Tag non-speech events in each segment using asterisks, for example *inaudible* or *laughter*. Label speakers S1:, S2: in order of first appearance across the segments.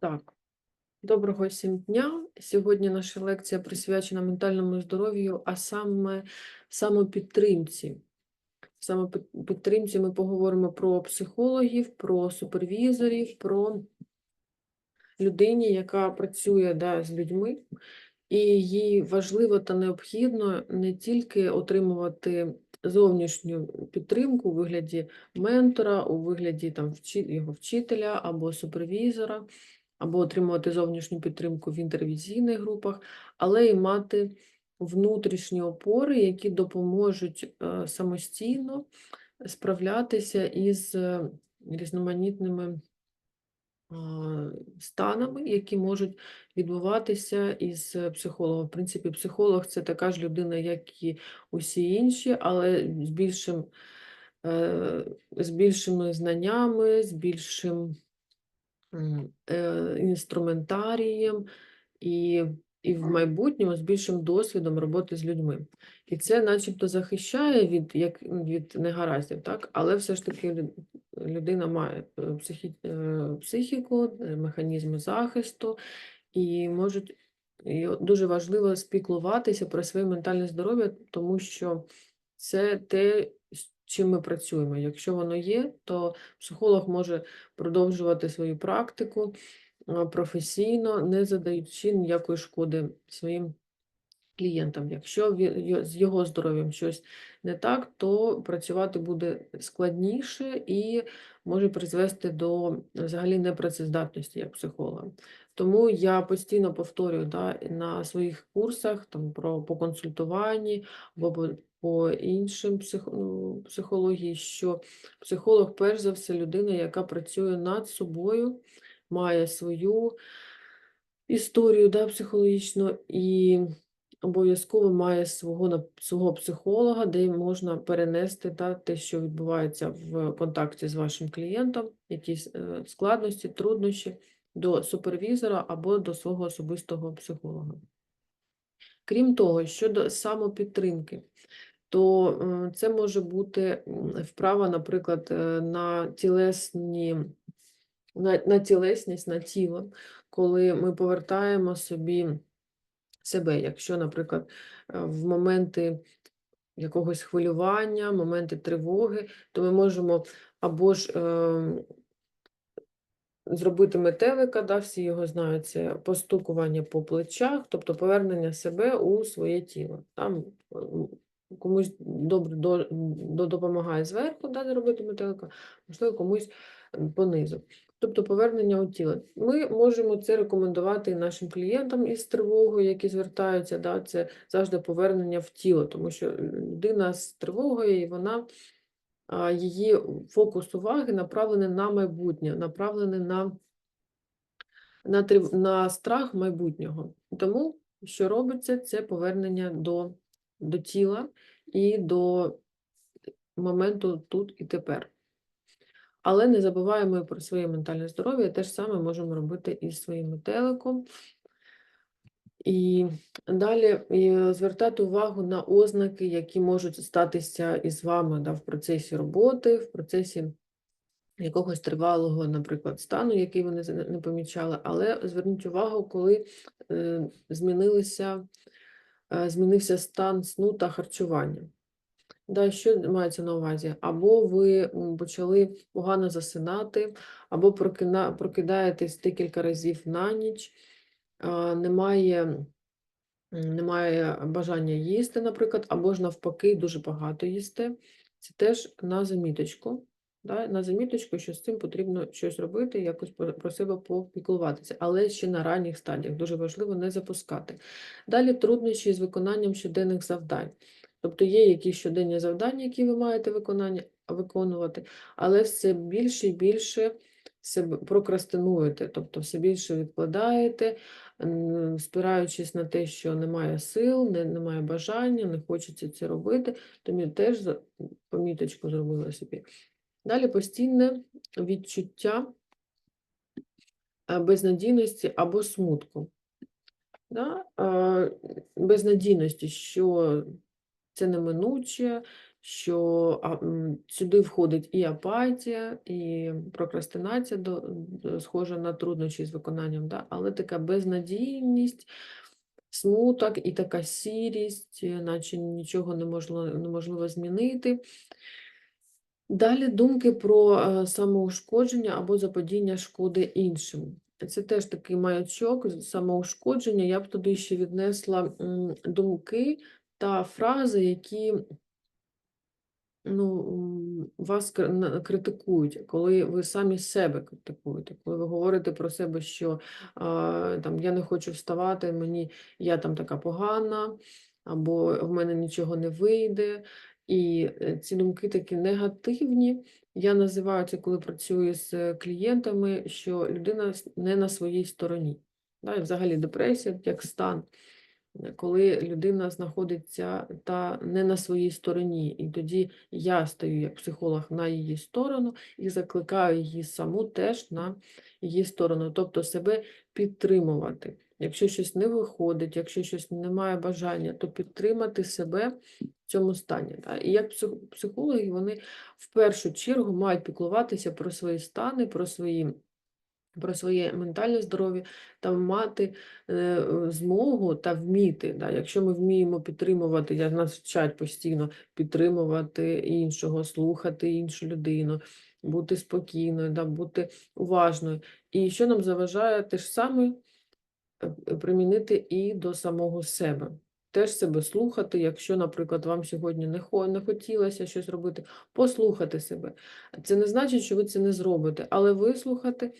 S1: Так, доброго всім дня. Сьогодні наша лекція присвячена ментальному здоров'ю, а саме самопідтримці. Саме підтримці ми поговоримо про психологів, про супервізорів, про людині, яка працює да, з людьми, і їй важливо та необхідно не тільки отримувати зовнішню підтримку у вигляді ментора, у вигляді там, його вчителя або супервізора, або отримувати зовнішню підтримку в інтервізійних групах, але й мати внутрішні опори, які допоможуть е, самостійно справлятися із е, різноманітними станами, які можуть відбуватися із е, психологом. В принципі, психолог це така ж людина, як і усі інші, але з більшим, е, з більшими знаннями, з більшим е, інструментарієм і, і в майбутньому з більшим досвідом роботи з людьми. І це начебто захищає від, як, від негараздів, так? але все ж таки людина має е, психі, е, психіку, е, механізми захисту, і можуть і дуже важливо спіклуватися про своє ментальне здоров'я, тому що це те, з чим ми працюємо. Якщо воно є, то психолог може продовжувати свою практику професійно, не задаючи ніякої шкоди своїм клієнтам. Якщо з його здоров'ям щось не так, то працювати буде складніше і може призвести до взагалі непрацездатності як психолога. Тому я постійно повторюю да, на своїх курсах там, про по консультуванні або по- по іншим псих, ну, психології, що психолог, перш за все, людина, яка працює над собою, має свою історію да, психологічну і обов'язково має свого, свого психолога, де можна перенести да, те, що відбувається в контакті з вашим клієнтом, якісь е, складності, труднощі до супервізора або до свого особистого психолога. Крім того, щодо самопідтримки, то це може бути вправа, наприклад, е, на тілесні, на, на тілесність, на тіло, коли ми повертаємо собі себе, якщо, наприклад, е, в моменти якогось хвилювання, моменти тривоги, то ми можемо або ж е, зробити метелика, да, всі його знають, це постукування по плечах, тобто повернення себе у своє тіло. Там комусь добре до, до, допомагає зверху да, зробити метелика, можливо, комусь понизу. Тобто повернення у тіло. Ми можемо це рекомендувати нашим клієнтам із тривогою, які звертаються, да, це завжди повернення в тіло, тому що людина з тривогою, і вона її фокус уваги направлений на майбутнє, направлений на, на, трив- на страх майбутнього. Тому що робиться, це повернення до, до тіла і до моменту тут і тепер. Але не забуваємо про своє ментальне здоров'я, те ж саме можемо робити і своїм метеликом. І далі звертати увагу на ознаки, які можуть статися із вами да, в процесі роботи, в процесі якогось тривалого, наприклад, стану, який ви не, не помічали, але зверніть увагу, коли е, змінилися, е, змінився стан сну та харчування. Да, що мається на увазі? Або ви почали погано засинати, або прокидаєтесь декілька разів на ніч, немає, немає бажання їсти, наприклад, або ж навпаки, дуже багато їсти. Це теж на заміточку. Да? На заміточку, що з цим потрібно щось робити, якось про себе попіклуватися, але ще на ранніх стадіях. Дуже важливо не запускати. Далі труднощі з виконанням щоденних завдань. Тобто є якісь щоденні завдання, які ви маєте виконання, виконувати, але все більше і більше себе прокрастинуєте, тобто все більше відкладаєте, спираючись на те, що немає сил, не, немає бажання, не хочеться це робити, тому теж поміточку зробила собі. Далі постійне відчуття е, безнадійності або смутку. Да? е, Безнадійності, що це неминуче, що сюди входить і апатія, і прокрастинація, схожа на труднощі з виконанням, да? але така безнадійність, смуток і така сірість, е, наче нічого неможливо, неможливо змінити. Далі думки про е, самоушкодження або заподіння шкоди іншим. Це теж такий маячок самоушкодження. Я б туди ще віднесла думки та фрази, які ну, вас критикують, коли ви самі себе критикуєте, коли ви говорите про себе, що там, я не хочу вставати, мені я там така погана, або в мене нічого не вийде. І е, ці думки такі негативні. Я називаю це, коли працюю з клієнтами, що людина не на своїй стороні. Да, і взагалі депресія як стан коли людина знаходиться та не на своїй стороні, і тоді я стаю як психолог на її сторону і закликаю її саму теж на її сторону, тобто себе підтримувати. Якщо щось не виходить, якщо щось немає бажання, то підтримати себе в цьому стані. та. І як псих- психологи, вони в першу чергу мають піклуватися про свої стани, про свої. Про своє ментальне здоров'я та мати е, змогу та вміти. Да, якщо ми вміємо підтримувати, як нас вчать постійно підтримувати іншого, слухати іншу людину, бути спокійною, да, бути уважною. І що нам заважає те ж саме е, примінити і до самого себе. Теж себе слухати, якщо, наприклад, вам сьогодні не хотілося щось робити, послухати себе. Це не значить, що ви це не зробите, але вислухати,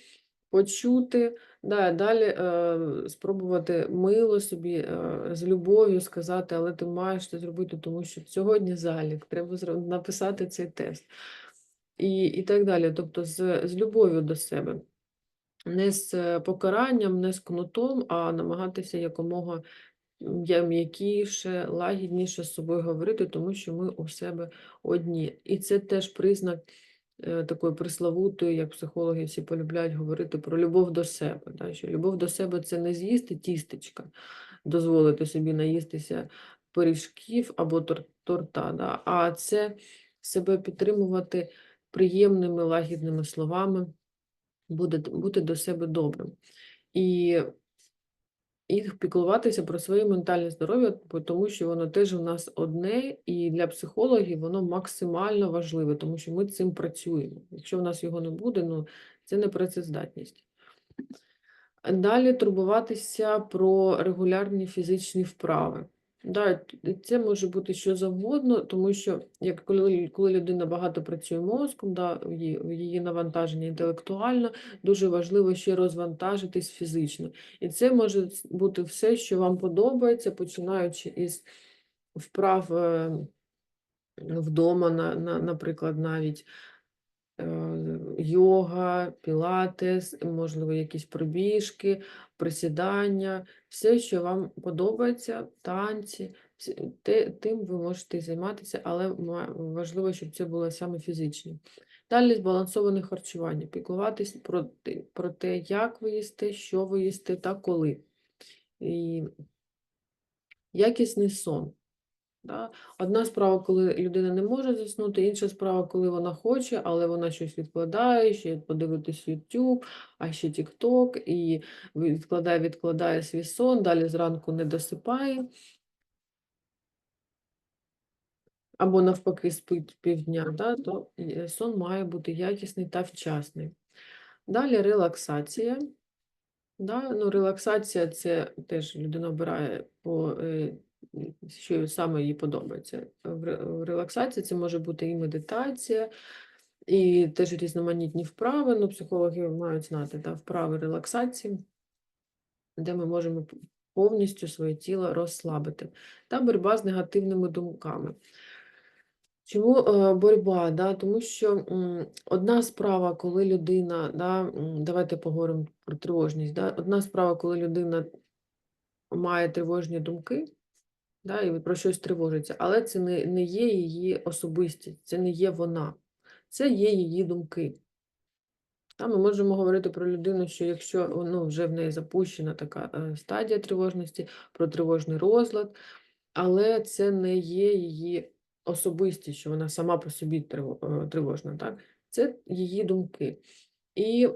S1: почути, да, далі е, спробувати мило собі е, з любов'ю сказати, але ти маєш це зробити, тому що сьогодні залік, треба написати цей тест. І, і так далі. Тобто з, з любов'ю до себе. Не з е, покаранням, не з кнутом, а намагатися якомога м'якіше, лагідніше з собою говорити, тому що ми у себе одні. І це теж признак е, такої приславутої, як психологи всі полюбляють говорити про любов до себе. Да? Що любов до себе це не з'їсти тістечка, дозволити собі наїстися пиріжків або тор- торта, да? а це себе підтримувати приємними, лагідними словами, буде, бути до себе добрим. І і піклуватися про своє ментальне здоров'я, тому що воно теж у нас одне, і для психологів воно максимально важливе, тому що ми цим працюємо. Якщо в нас його не буде, ну це не працездатність. Далі турбуватися про регулярні фізичні вправи. Да, це може бути що завгодно, тому що як коли, коли людина багато працює мозком, да, її, її навантаження інтелектуально, дуже важливо ще розвантажитись фізично. І це може бути все, що вам подобається, починаючи із вправ е, вдома, на, на, наприклад, навіть йога, пілатес, можливо, якісь пробіжки, присідання, все, що вам подобається, танці, тим ви можете займатися, але важливо, щоб це було саме фізичне. Далі збалансоване харчування, піклуватись про, про те, як ви їсте, що ви їсте та коли. І якісний сон. Да? Одна справа, коли людина не може заснути, інша справа, коли вона хоче, але вона щось відкладає, ще подивитись YouTube, а ще TikTok, і відкладає, відкладає свій сон, далі зранку не досипає. Або навпаки спить півдня, да? то е, сон має бути якісний та вчасний. Далі релаксація. Да? Ну, релаксація це теж людина обирає по е, що саме їй подобається. В ре- релаксації це може бути і медитація, і теж різноманітні вправи. Ну, психологи мають знати да, вправи релаксації, де ми можемо повністю своє тіло розслабити, та боротьба з негативними думками. Чому е, боротьба? Да? Тому що одна справа, коли людина, да, давайте поговоримо про тривожність. Да? Одна справа, коли людина має тривожні думки, да, і про щось тривожиться, але це не, не є її особистість, це не є вона, це є її думки. Та ми можемо говорити про людину, що якщо ну, вже в неї запущена така е, стадія тривожності, про тривожний розлад, але це не є її особистість, що вона сама по собі е, тривожна, так? Це її думки. І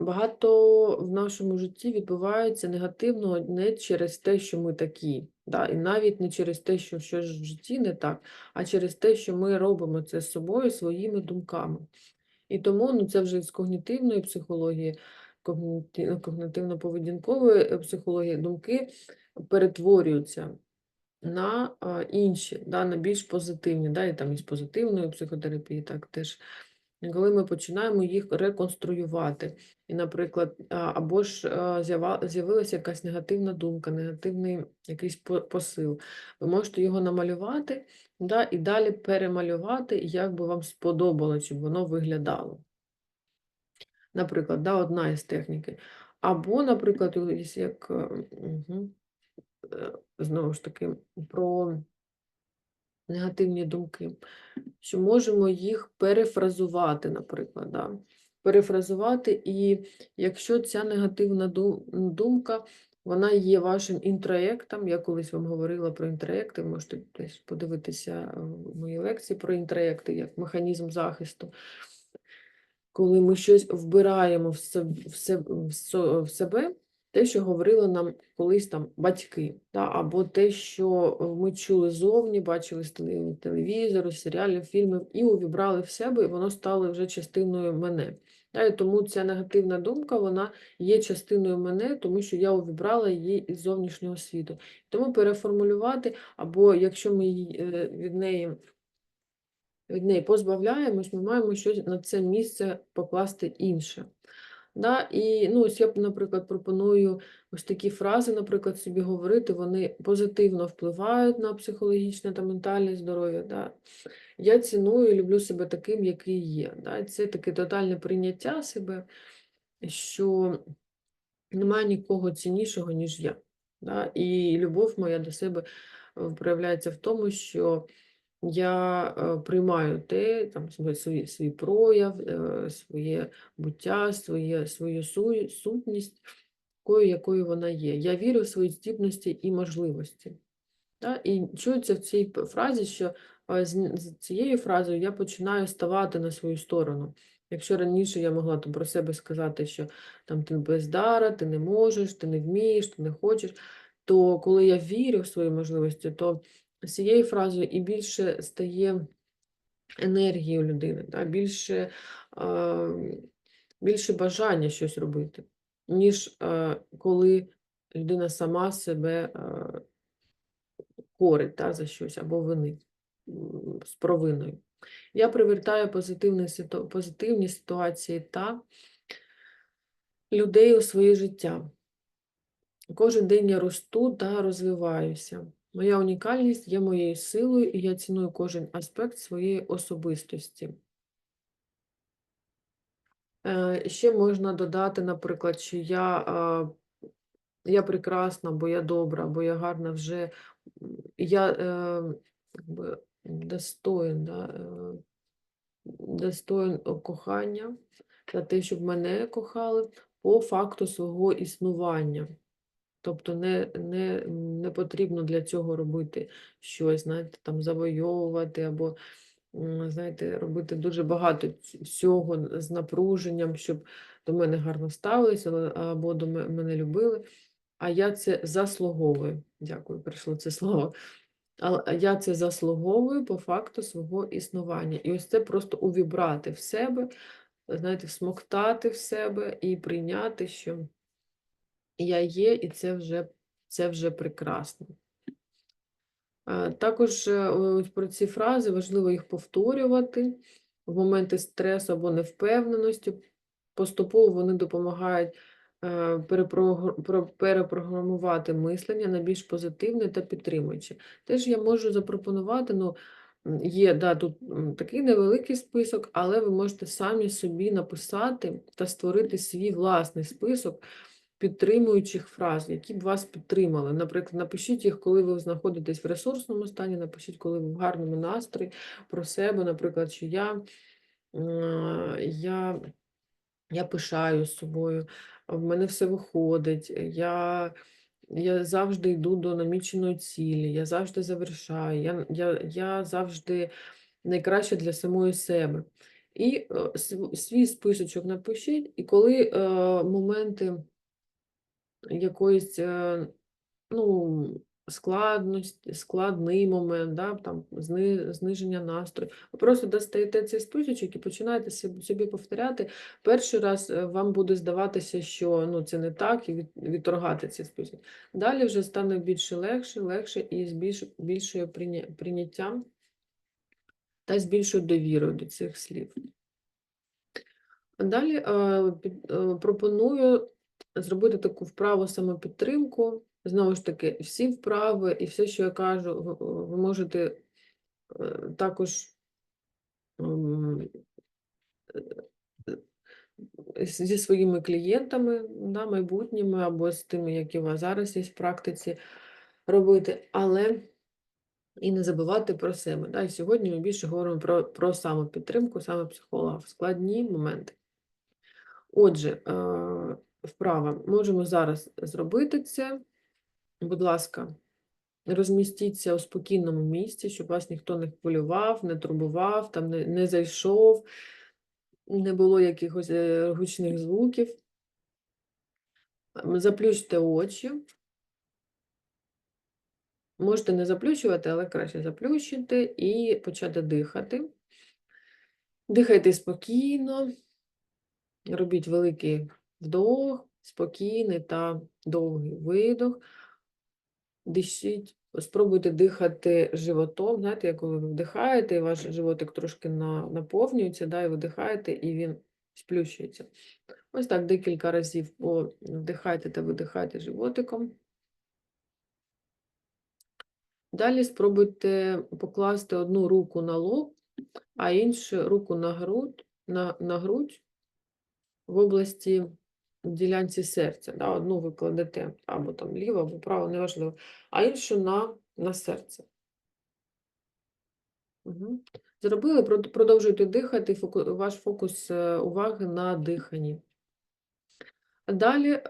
S1: багато в нашому житті відбувається негативного не через те, що ми такі, да? і навіть не через те, що щось в житті не так, а через те, що ми робимо це з собою своїми думками. І тому ну, це вже з когнітивної психології, когніти- когнітивно-поведінкової е, психології думки перетворюються на інші, да, на більш позитивні, да, і там із позитивної психотерапії, так теж. Коли ми починаємо їх реконструювати, і, наприклад, або ж з'явилася якась негативна думка, негативний якийсь посил, ви можете його намалювати да, і далі перемалювати, як би вам сподобалося, щоб воно виглядало. Наприклад, да, одна із техніки. Або, наприклад, як е, е, знову ж таки про негативні думки, що можемо їх перефразувати, наприклад. Да? Перефразувати, і якщо ця негативна думка, вона є вашим інтроєктом, я колись вам говорила про інтроєкти, можете десь подивитися е, в моїй лекції про інтроєкти як механізм захисту. Коли ми щось вбираємо в себе, в себе те, що говорили нам колись там батьки, да, або те, що е, ми чули зовні, бачили з телевізору, серіалів, фільмів, і увібрали в себе, і воно стало вже частиною мене. Да, і тому ця негативна думка, вона є частиною мене, тому що я увібрала її із зовнішнього світу. Тому переформулювати, або якщо ми е, від неї від неї позбавляємось, ми маємо щось на це місце покласти інше. Да? І ну, ось я, наприклад, пропоную ось такі фрази, наприклад, собі говорити, вони позитивно впливають на психологічне та ментальне здоров'я. Да? Я ціную і люблю себе таким, який є. Да? Це таке тотальне прийняття себе, що немає нікого ціннішого, ніж я. Да? І любов моя до себе е, проявляється в тому, що я е, приймаю те, там, свій, свій, прояв, е, своє буття, своє, свою сутність, такою, якою вона є. Я вірю в свої здібності і можливості. Да? І чується в цій фразі, що е, з цією фразою я починаю ставати на свою сторону. Якщо раніше я могла там про себе сказати, що там ти бездара, ти не можеш, ти не вмієш, ти не хочеш, то коли я вірю в свої можливості, то з цією фразою і більше стає енергії у людини, да? більше, більше бажання щось робити, ніж коли людина сама себе корить да, за щось або винить з провиною. Я привертаю позитивні ситуації та людей у своє життя. Кожен день я росту та розвиваюся. Моя унікальність є моєю силою, і я ціную кожен аспект своєї особистості. Е, Ще можна додати, наприклад, що я, я прекрасна, бо я добра, бо я гарна вже, я е, достоин, да, е, достоин кохання за те, щоб мене кохали по факту свого існування. Тобто не, не, не потрібно для цього робити щось, знаєте, там завойовувати або, знаєте, робити дуже багато всього з напруженням, щоб до мене гарно ставилися або до мене любили. А я це заслуговую. Дякую, прийшло це слово. Але я це заслуговую по факту свого існування. І ось це просто увібрати в себе, знаєте, всмоктати в себе і прийняти, що я є, і це вже, це вже прекрасно. Е, Також е, про ці фрази важливо їх повторювати в моменти стресу або невпевненості. Поступово вони допомагають е, перепрогр- про- перепрограмувати мислення на більш позитивне та підтримуюче. Теж я можу запропонувати, ну, є да, тут такий невеликий список, але ви можете самі собі написати та створити свій власний список підтримуючих фраз, які б вас підтримали. Наприклад, напишіть їх, коли ви знаходитесь в ресурсному стані, напишіть, коли ви в гарному настрої про себе, наприклад, що я, я, я пишаю собою, в мене все виходить, я я завжди йду до наміченої цілі, я завжди завершаю, я, я, я завжди найкраще для самої себе. І е, свій списочок напишіть, і коли е, моменти якоїсь е, ну, складності, складний момент, да, там, зни, зниження настрою. Ви просто достаєте цей списочок і починаєте собі, повторяти. Перший раз е, вам буде здаватися, що ну, це не так, і від, відторгати цей список. Далі вже стане більше легше, легше і з більш, більшою прийня- прийняттям та з більшою довірою до цих слів. Далі е, пропоную зробити таку вправу самопідтримку. Знову ж таки, всі вправи і все, що я кажу, ви, можете е, також м, е, з- зі своїми клієнтами, да, майбутніми або з тими, які у вас зараз є в практиці, робити, але і не забувати про себе. Да. І сьогодні ми більше говоримо про, про самопідтримку, саме психолога в складні моменти. Отже, е, вправа. Можемо зараз зробити це. Будь ласка, розмістіться у спокійному місці, щоб вас ніхто не хвилював, не турбував, там не, не зайшов, не було якихось е, гучних звуків. Заплющте очі. Можете не заплющувати, але краще заплющити і почати дихати. Дихайте спокійно, робіть великий вдох, спокійний та довгий видох. Дишіть, спробуйте дихати животом. Знаєте, коли ви вдихаєте, і ваш животик трошки на, наповнюється, да, і видихаєте, і він сплющується. Ось так декілька разів вдихайте та видихайте животиком. Далі спробуйте покласти одну руку на лоб, а іншу руку на грудь, на, на грудь в області ділянці серця. Да, одну ви кладете або там ліво, або право, неважливо, а іншу на, на серце. Угу. Зробили, продовжуйте дихати, фоку- ваш фокус е, уваги на диханні. Далі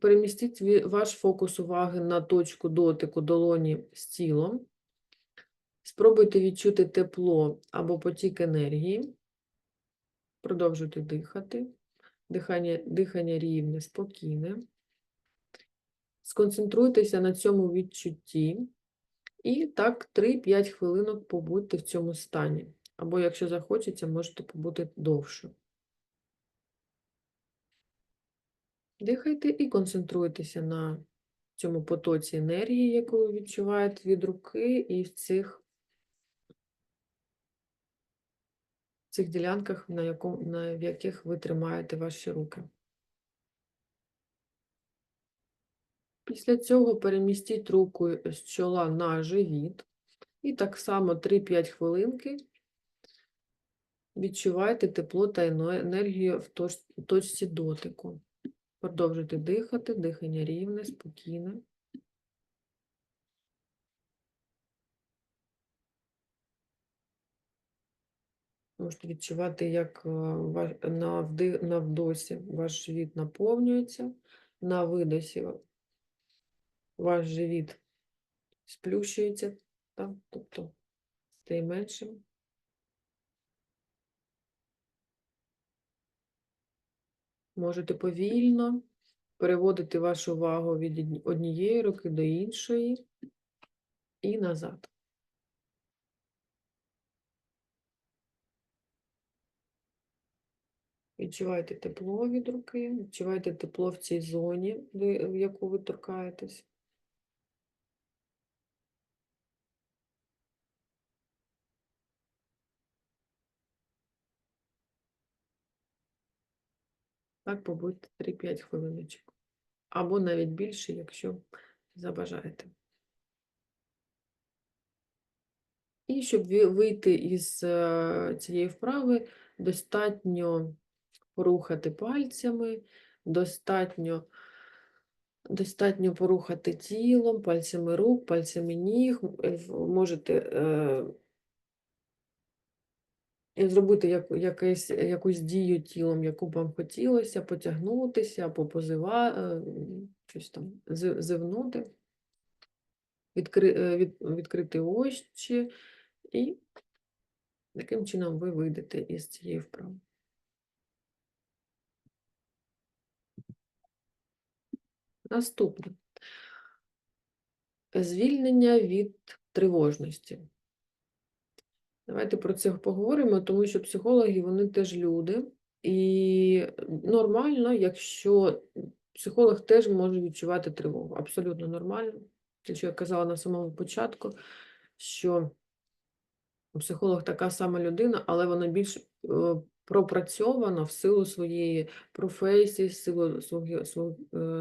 S1: перемістіть ваш фокус уваги на точку дотику долоні з тілом. Спробуйте відчути тепло або потік енергії. Продовжуйте дихати. Дихання, дихання рівне, спокійне. Сконцентруйтеся на цьому відчутті. І так 3-5 хвилинок побудьте в цьому стані. Або, якщо захочеться, можете побути довше. Дихайте і концентруйтеся на цьому потоці енергії, яку ви відчуваєте від руки, і в цих, цих ділянках, на, яку, на, яких ви тримаєте ваші руки. Після цього перемістіть руку з чола на живіт. І так само 3-5 хвилинки відчувайте тепло та енергію в точці дотику. Продовжуйте дихати, дихання рівне, спокійне. Можете відчувати, як е, на, вди, на вдосі ваш живіт наповнюється, на видосі ваш живіт сплющується, так? тобто стає меншим. Можете повільно переводити вашу увагу від однієї руки до іншої і назад. Відчувайте тепло від руки, відчувайте тепло в цій зоні, в яку ви торкаєтесь. Так, побудьте 3-5 хвилиночок. Або навіть більше, якщо забажаєте. І щоб вийти із е, цієї вправи, достатньо порухати пальцями, достатньо, достатньо порухати тілом, пальцями рук, пальцями ніг. Е, Можете е, зробити як, якесь, якусь дію тілом, яку б вам хотілося, потягнутися, попозива, е, щось там зевнути, відкри, е, від, відкрити очі, і таким чином ви вийдете із цієї вправи. Наступне. Звільнення від тривожності. Давайте про це поговоримо, тому що психологи вони теж люди, і нормально, якщо психолог теж може відчувати тривогу. Абсолютно нормально. Те, що я казала на самому початку, що психолог така сама людина, але вона більш е, пропрацьована в силу своєї професії, в силу свого,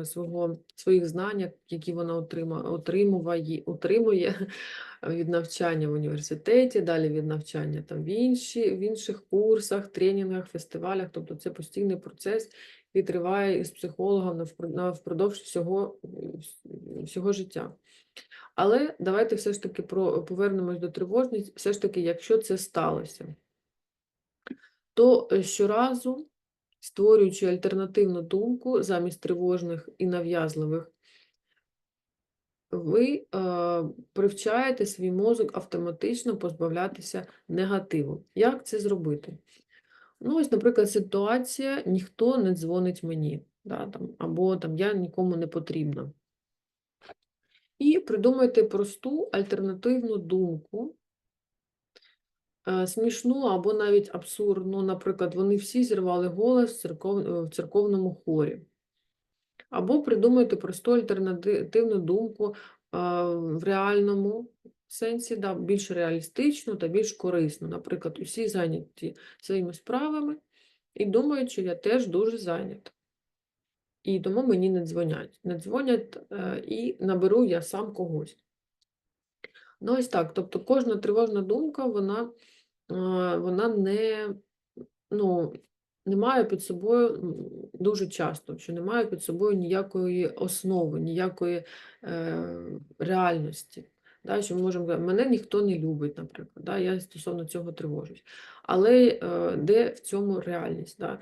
S1: свого, е, своїх знань, які вона отрима, отримує, отримує *laughs* від навчання в університеті, далі від навчання там в, інші, в інших курсах, тренінгах, фестивалях. Тобто це постійний процес, який триває із психологом впродовж всього, всього життя. Але давайте все ж таки про, повернемось до тривожності. Все ж таки, якщо це сталося, то е, щоразу, створюючи альтернативну думку замість тривожних і нав'язливих, ви е, привчаєте свій мозок автоматично позбавлятися негативу. Як це зробити? Ну, ось, наприклад, ситуація ніхто не дзвонить мені, да, там, або там, я нікому не потрібна. І придумайте просту альтернативну думку, смішну або навіть абсурдну. Наприклад, вони всі зірвали голос в церков... е, в церковному хорі. Або придумайте просту альтернативну думку е, в реальному сенсі, да, більш реалістичну та більш корисну. Наприклад, усі зайняті своїми справами і думають, що я теж дуже зайнята. І тому мені не дзвонять. Не дзвонять е, і наберу я сам когось. Ну, ось так. Тобто кожна тривожна думка, вона, е, вона не, ну, не має під собою дуже часто, що не має під собою ніякої основи, ніякої е, реальності. Да, що ми можемо казати, мене ніхто не любить, наприклад, да, я стосовно цього тривожусь. Але е, де в цьому реальність, да,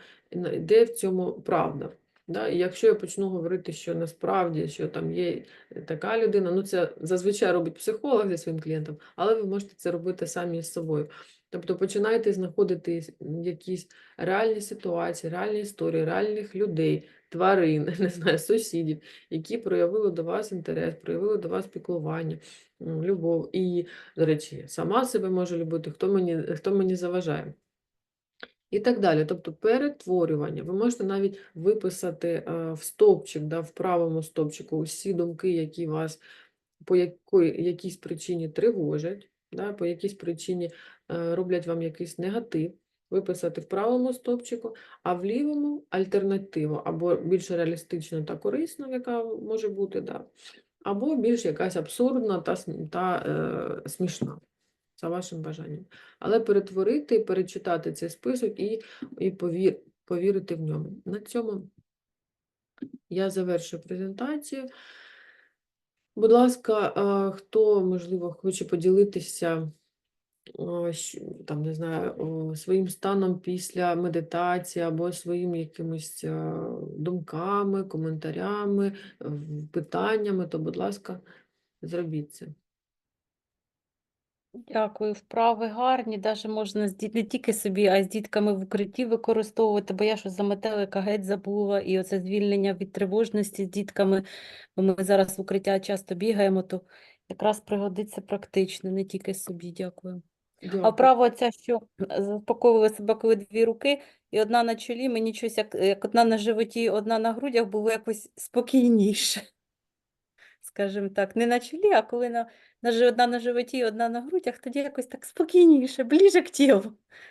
S1: де в цьому правда? Да? І якщо я почну говорити, що насправді що там є така людина, ну це зазвичай робить психолог зі своїм клієнтом, але ви можете це робити самі з собою. Тобто починайте знаходити якісь реальні ситуації, реальні історії, реальних людей, тварин, *laughs* не знаю, сусідів, які проявили до вас інтерес, проявили до вас піклування, любов. І, до речі, сама себе можу любити, хто мені, хто мені заважає. І так далі. Тобто перетворювання. Ви можете навіть виписати е, в стовпчик, да, в правому стовпчику усі думки, які вас по якої, якійсь причині тривожать, да, по якійсь причині е, роблять вам якийсь негатив, виписати в правому стовпчику, а в лівому альтернативу, або більш реалістична та корисна, яка може бути, да, або більш якась абсурдна та, та е, смішна. За вашим бажанням. Але перетворити, перечитати цей список і, і повір, повірити в ньому. На цьому я завершую презентацію. Будь ласка, хто, можливо, хоче поділитися там, не знаю, своїм станом після медитації або своїм якимись думками, коментарями, питаннями, то, будь ласка, зробіть це.
S2: Дякую, вправи гарні, даже можна з діт- не тільки собі, а й з дітками в укритті використовувати, бо я щось за метелика геть забула, і оце звільнення від тривожності з дітками, бо ми зараз в укриття часто бігаємо, то якраз пригодиться практично, не тільки собі, дякую. А
S1: Дякую.
S2: вправа ця, що заспокоювали себе, коли дві руки, і одна на чолі, мені щось як, як одна на животі, одна на грудях, було якось спокійніше. Скажімо так, не на чолі, а коли на, на, одна на животі, одна на грудях, тоді якось так спокійніше, ближе к тілу.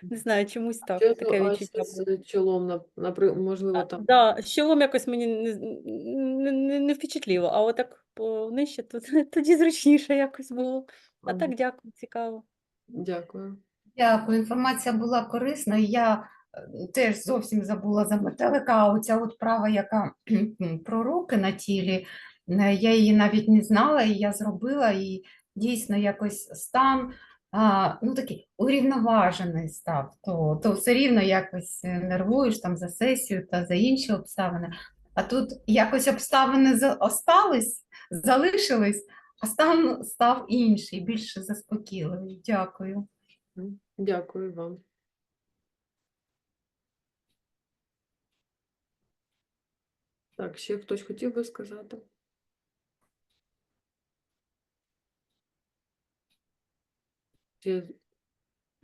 S2: Не знаю, чомусь так,
S1: Що
S2: таке відчуття
S1: з чолом, нап- напри- можливо, там.
S2: да, з чолом якось мені не, не, не, не впечатліло, а отак понижче, то, *laughs* тоді зручніше якось було. А так дякую, цікаво.
S1: Дякую.
S3: Дякую, інформація була корисна. Я е, теж зовсім забула за метелика, а оця от права, яка про руки на тілі, я її навіть не знала, і я зробила, і дійсно якось стан ну, такий урівноважений став, то, то все рівно якось е, нервуєш там за сесію та за інші обставини. А тут якось обставини остались, залишились, а стан став інший, більш заспокійливий. Дякую.
S1: Дякую вам. Так, ще хтось хотів би сказати? Ще